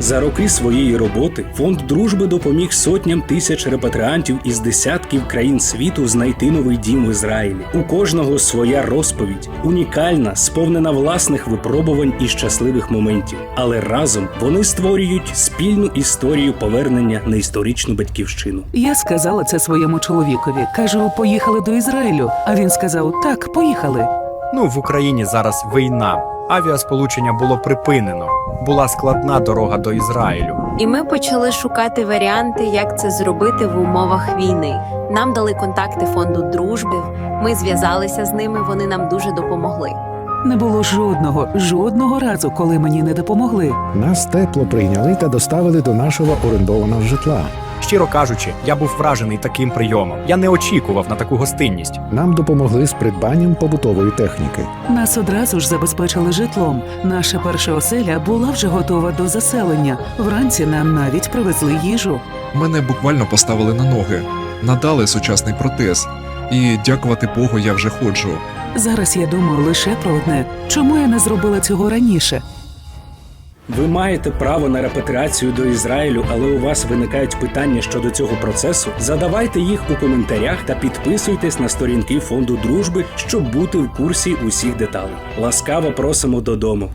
За роки своєї роботи фонд дружби допоміг сотням тисяч репатріантів із десятків країн світу знайти новий дім в Ізраїлі. У кожного своя розповідь, унікальна, сповнена власних випробувань і щасливих моментів. Але разом вони створюють спільну історію повернення на історичну батьківщину. Я сказала це своєму чоловікові. Кажу, поїхали до Ізраїлю. А він сказав: так, поїхали. Ну, в Україні зараз війна. Авіасполучення було припинено. Була складна дорога до Ізраїлю. І ми почали шукати варіанти, як це зробити в умовах війни. Нам дали контакти фонду дружби. Ми зв'язалися з ними. Вони нам дуже допомогли. Не було жодного, жодного разу, коли мені не допомогли. Нас тепло прийняли та доставили до нашого орендованого житла. Щиро кажучи, я був вражений таким прийомом. Я не очікував на таку гостинність. Нам допомогли з придбанням побутової техніки. Нас одразу ж забезпечили житлом. Наша перша оселя була вже готова до заселення. Вранці нам навіть привезли їжу. Мене буквально поставили на ноги, надали сучасний протез, і дякувати Богу, я вже ходжу. Зараз я думаю лише про одне: чому я не зробила цього раніше? Ви маєте право на репатріацію до Ізраїлю, але у вас виникають питання щодо цього процесу. Задавайте їх у коментарях та підписуйтесь на сторінки фонду дружби, щоб бути в курсі усіх деталей. Ласкаво просимо додому.